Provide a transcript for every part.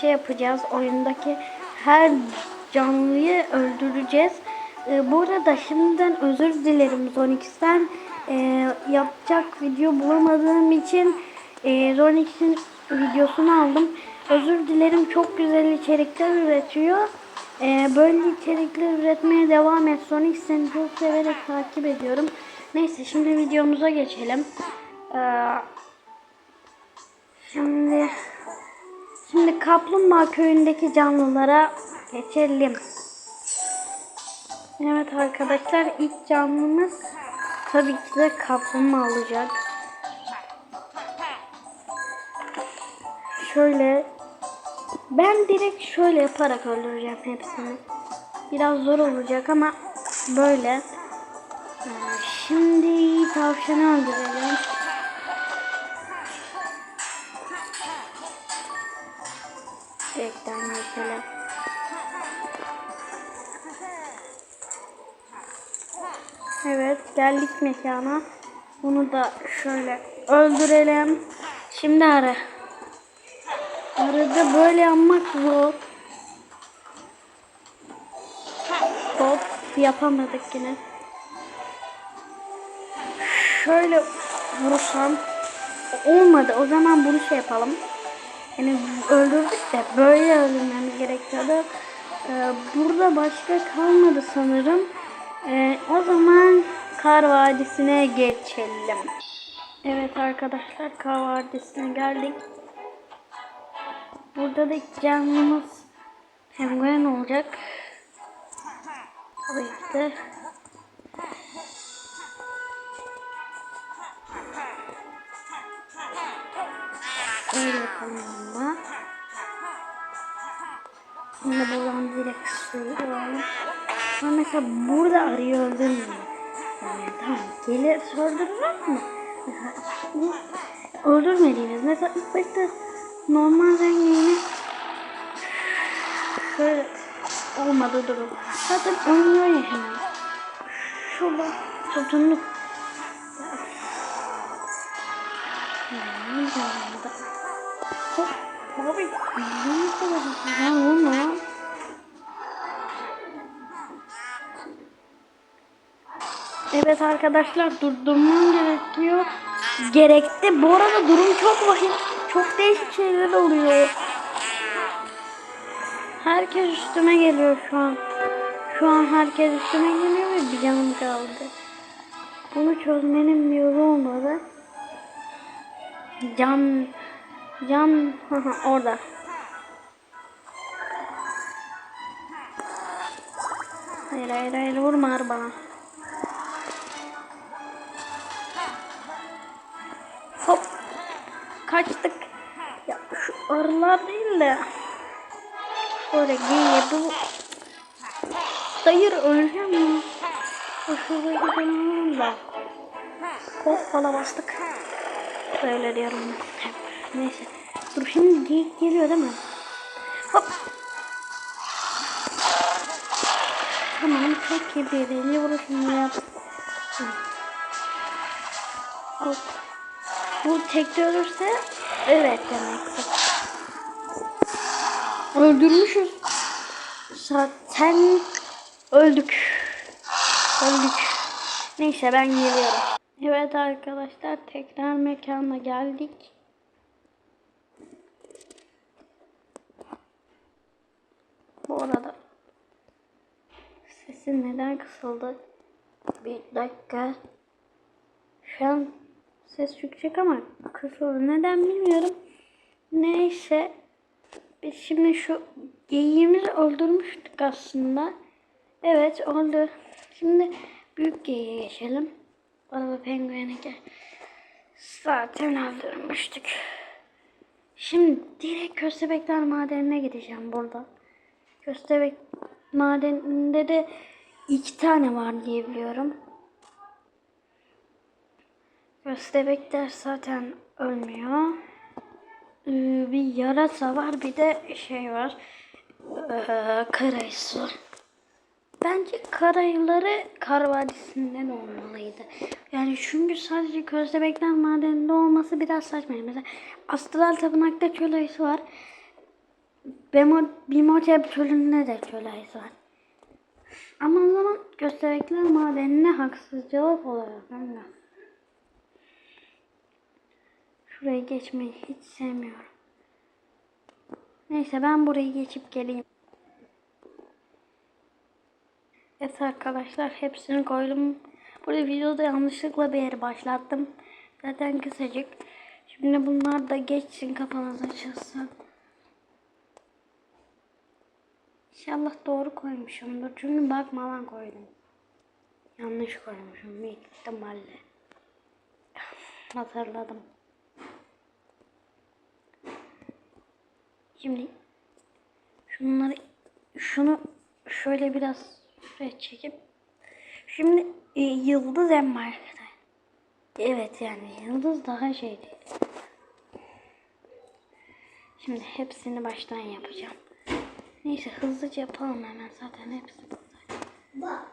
şey yapacağız. Oyundaki her canlıyı öldüreceğiz. Ee, bu arada şimdiden özür dilerim Zonix'ten. Ee, yapacak video bulamadığım için e, Zonix'in videosunu aldım. Özür dilerim çok güzel içerikler üretiyor. Ee, böyle içerikler üretmeye devam et. Sonic seni çok severek takip ediyorum. Neyse şimdi videomuza geçelim. Ee, şimdi şimdi Kaplumbağa köyündeki canlılara geçelim. Evet arkadaşlar ilk canlımız tabii ki de kaplumbağa olacak. Şöyle ben direkt şöyle yaparak öldüreceğim hepsini. Biraz zor olacak ama böyle. Ee, Şimdi tavşanı öldüreceğim. Direkten geçelim. Evet geldik mekana. Bunu da şöyle öldürelim. Şimdi ara. Arada böyle yapmak zor. Hop yapamadık yine. Şöyle vursam olmadı. O zaman bunu şey yapalım. Yani öldürdük de böyle öldürmemiz gerekiyordu. Ee, burada başka kalmadı sanırım. Ee, o zaman Kar Vadisi'ne geçelim. Evet arkadaşlar Kar Vadisi'ne geldik. Burada da ilk canlımız penguen olacak. Tabii ki. Mesela burada arıyor öldürmüyor. Yani tamam gelir? Mesela bu öldürmediğiniz mesela ilk başta normal rengini şöyle olmadı durum. Zaten oynuyor ya hemen. Şurada tutunluk. Ne oldu? Hop, abi, ne kadar güzel olmuyor. Evet arkadaşlar durdurmam gerekiyor. Gerekti. Bu arada durum çok vahim. Çok değişik şeyler oluyor. Herkes üstüme geliyor şu an. Şu an herkes üstüme geliyor ve bir canım kaldı. Bunu çözmenin bir yolu olmalı. Can Can orada. Hayır hayır hayır vurma bana. Kaçtık. Ya şu arılar değil de. Böyle geyiğe bu. Hayır öleceğim mi? Şuraya gidelim da. Hop bala bastık. Böyle diyorum. Neyse. Dur şimdi geyik geliyor değil mi? Hop. Tamam çok iyi birinci vuruşumu yaptım. Hop. Bu tekte ölürse evet demektir. Öldürmüşüz. Zaten öldük. Öldük. Neyse ben geliyorum. Evet arkadaşlar tekrar mekana geldik. Bu arada sesim neden kısıldı? Bir dakika. Şu an ses yüksek ama kısıldı. Neden bilmiyorum. Neyse. Biz şimdi şu geyiğimizi öldürmüştük aslında. Evet oldu. Şimdi büyük geyiğe geçelim. Araba penguene gel. Zaten öldürmüştük. Şimdi direkt köstebekler madenine gideceğim burada. Köstebek madeninde de iki tane var diye biliyorum. Köstebekler zaten ölmüyor. Ee, bir yarasa var bir de şey var. Ee, karayısı. Bence karayıları kar vadisinden olmalıydı. Yani çünkü sadece köstebekler madeninde olması biraz saçma. Mesela Astral Tapınak'ta çöl ayısı var. Bemo, Bimotep çölünde de çöleyiz var. Ama o zaman gösterekler madenine haksızcılık oluyor. Ben de. Şurayı geçmeyi hiç sevmiyorum. Neyse ben burayı geçip geleyim. Evet arkadaşlar hepsini koydum. Burada videoda yanlışlıkla bir yere başlattım. Zaten kısacık. Şimdi bunlar da geçsin kafanız açılsın. İnşallah doğru koymuşumdur. Çünkü bakmadan koydum. Yanlış koymuşum büyük ihtimalle. Hatırladım. Şimdi şunları şunu şöyle biraz şuraya çekip şimdi e, yıldız en arkada. Evet yani yıldız daha şey değil. Şimdi hepsini baştan yapacağım. Neyse hızlıca yapalım hemen zaten hepsi burada.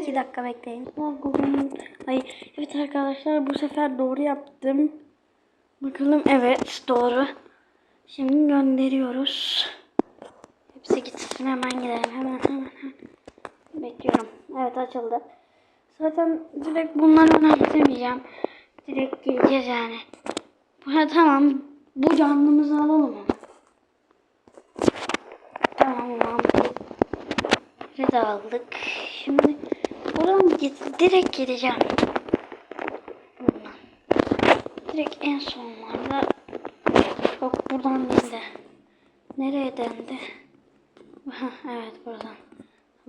İki dakika bekleyin. Ay, evet arkadaşlar bu sefer doğru yaptım. Bakalım evet doğru. Şimdi gönderiyoruz. Hepsi gitsin hemen gidelim hemen hemen. hemen. Bekliyorum. Evet açıldı. Zaten direkt bunları önemsemeyeceğim. Direkt gireceğiz yani. Ha, tamam. Bu canlımızı alalım ama. Tamam mantıklı. Red aldık. Şimdi buradan git, direkt gideceğim. Buradan. Direkt en sonlarda buradan değil de nereye dendi? Evet buradan.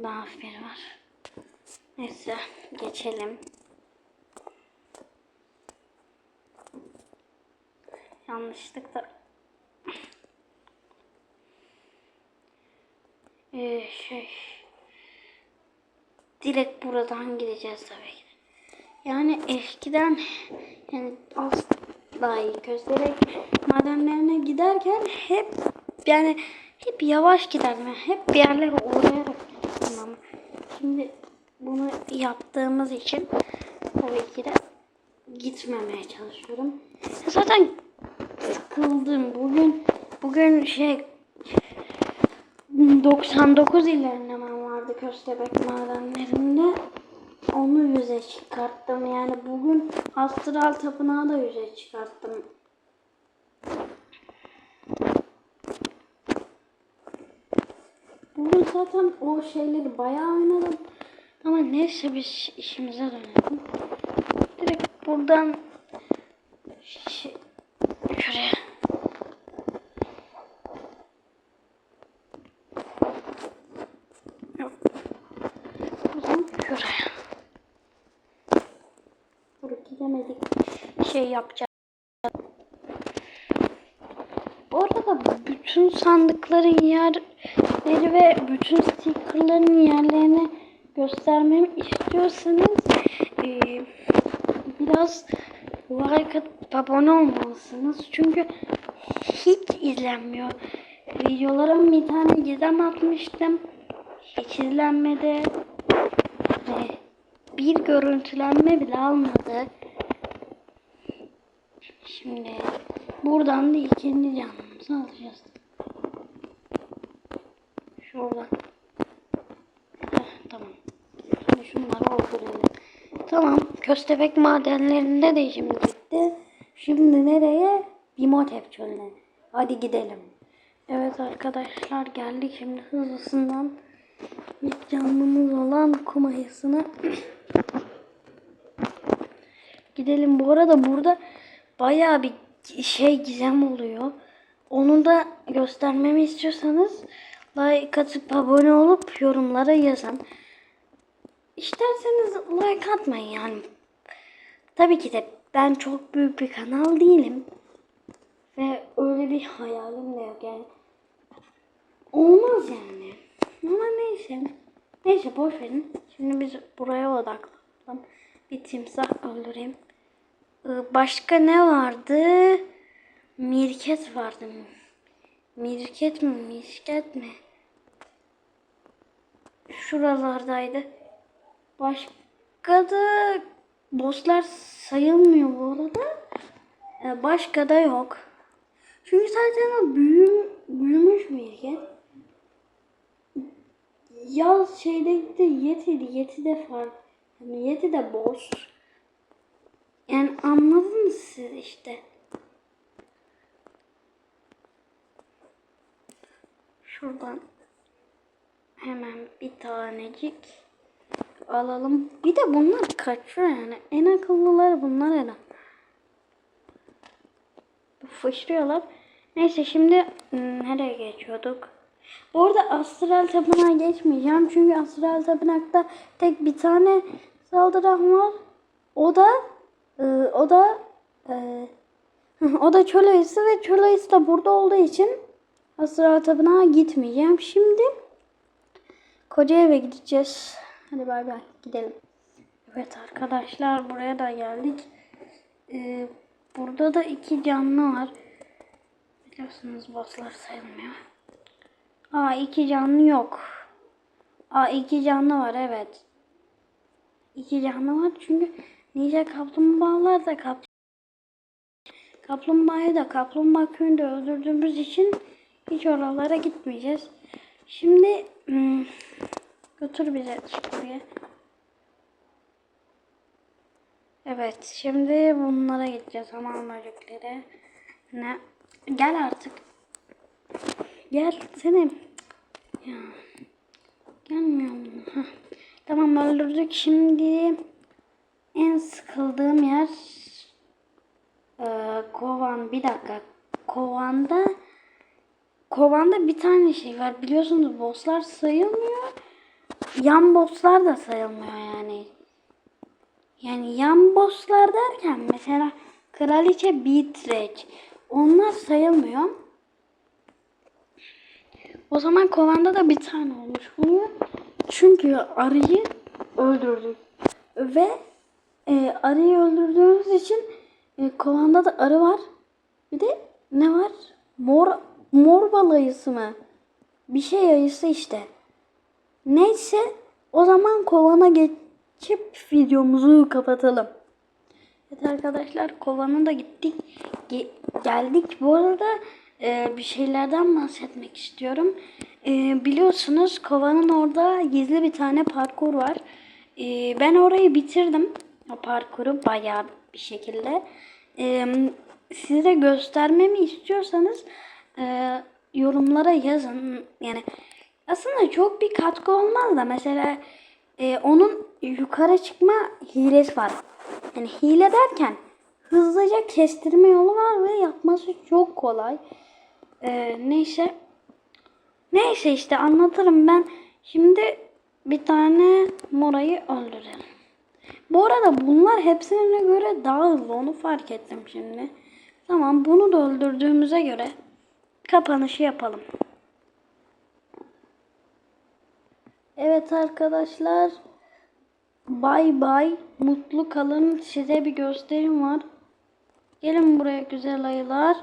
Daha bir var. Neyse geçelim. Yanlışlıkla ee, şey direkt buradan gideceğiz tabii ki. Yani eskiden yani asla göstererek madenlerine giderken hep yani hep yavaş giderdim. Yani hep bir yerlere uğrayarak giderdim ama şimdi bunu yaptığımız için tabii ki de gitmemeye çalışıyorum. Zaten sıkıldım. Bugün bugün şey 99 ilerlemem vardı köstebek madenlerinde. Onu yüze çıkarttım. Yani bugün Astral Tapınağı da yüze çıkarttım. Bugün zaten o şeyleri bayağı oynadım. Ama neyse biz işimize dönelim. Direkt buradan şey, şuraya Yok. Buradan şuraya. Buraya gidemedik. Şey yapacağız. Bu arada bütün sandıkların yerleri ve bütün stickerların yerlerini göstermemi istiyorsanız eee, biraz like abone olmalısınız. Çünkü hiç izlenmiyor. Videolara bir tane gizem atmıştım. Hiç izlenmedi. Ve bir görüntülenme bile almadı. Şimdi buradan da ikinci canımızı alacağız. Şuradan. Heh, tamam. Şimdi şunları öldürelim. Tamam. Köstebek madenlerinde de işimiz bitti. Şimdi nereye? Bimotep çölüne. Hadi gidelim. Evet arkadaşlar geldik şimdi hızlısından ilk canlımız olan kum ayısına gidelim. Bu arada burada bayağı bir şey gizem oluyor. Onu da göstermemi istiyorsanız like atıp abone olup yorumlara yazın. İsterseniz like atmayın yani. Tabii ki de ben çok büyük bir kanal değilim. Ve öyle bir hayalim de yok yani. Olmaz yani. Ama neyse. Neyse boş verin. Şimdi biz buraya odaklanalım. Bir timsah öldüreyim. Ee, Başka ne vardı? Mirket vardı. Mirket mi? Misket mi? Şuralardaydı. Başka da bosslar sayılmıyor bu arada. Ee, Başka da yok. Çünkü zaten o büyü, Büyümüş mü İlgen? Yaz şeyde de Yeti'ydi. Yeti de fark. Yani Yeti de boş. Yani anladınız siz işte. Şuradan hemen bir tanecik alalım. Bir de bunlar kaçıyor yani. En akıllıları bunlar herhalde. Fışlıyorlar. Neyse şimdi hmm, nereye geçiyorduk? Bu arada astral tapınağa geçmeyeceğim. Çünkü astral tapınakta tek bir tane saldıran var. O da e, o da e, o da çöl ayısı ve çöl ayısı da burada olduğu için astral tapınağa gitmeyeceğim. Şimdi koca eve gideceğiz. Hadi bay bay gidelim. Evet arkadaşlar buraya da geldik. Ee, burada da iki canlı var. Biliyorsunuz bosslar sayılmıyor. Aa iki canlı yok. Aa iki canlı var evet. İki canlı var çünkü ninja kaplumbağalar da kap Kaplumbağayı da kaplumbağa köyünde öldürdüğümüz için hiç oralara gitmeyeceğiz. Şimdi hmm, götür bize buraya. Evet, şimdi bunlara gideceğiz hamam böcekleri. Ne? Gel artık. Gel seni. Ya. Gelmiyor mu? Tamam öldürdük. Şimdi en sıkıldığım yer ee, kovan. Bir dakika. Kovanda kovanda bir tane şey var. Biliyorsunuz bosslar sayılmıyor. Yan bosslar da sayılmıyor yani. Yani yan bosslar derken mesela Kraliçe Beatrix onlar sayılmıyor. O zaman kovanda da bir tane olmuş oluyor. Çünkü arıyı öldürdük. Ve e, arıyı öldürdüğümüz için e, kovanda da arı var. Bir de ne var? Mor mor bal ayısı mı? Bir şey ayısı işte. Neyse o zaman kovana geçip videomuzu kapatalım. Evet arkadaşlar kovana da gittik. Ge- geldik. Bu arada e, bir şeylerden bahsetmek istiyorum. E, biliyorsunuz kovanın orada gizli bir tane parkur var. E, ben orayı bitirdim. Parkuru bayağı bir şekilde. E, size göstermemi istiyorsanız e, yorumlara yazın. Yani aslında çok bir katkı olmaz da mesela e, onun yukarı çıkma hilesi var. Yani hile derken hızlıca kestirme yolu var ve yapması çok kolay. E, neyse. Neyse işte anlatırım ben. Şimdi bir tane morayı öldürelim. Bu arada bunlar hepsine göre daha onu fark ettim şimdi. Tamam bunu da öldürdüğümüze göre kapanışı yapalım. Evet arkadaşlar. Bay bay. Mutlu kalın. Size bir gösterim var. Gelin buraya güzel ayılar.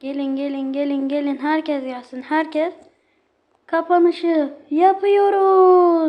Gelin gelin gelin gelin. Herkes gelsin. Herkes. Kapanışı yapıyoruz.